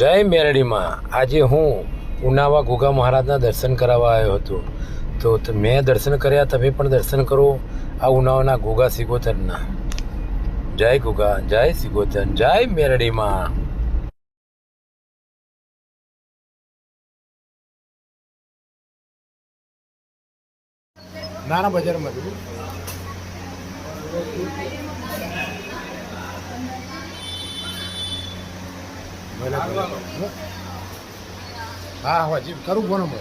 જય મેરડીમાં. આજે હું ઉનાવા ઘોઘા મહારાજના દર્શન કરાવવા આવ્યો હતો. તો મેં દર્શન કર્યા, તમે પણ દર્શન કરો આ ઉનાવાના ઘોઘા સિગોતરના. જય ઘોઘા, જય સિગોતન જય મેરડીમાં. નાના બજારમાં હા? હજી કરું ફોન એ.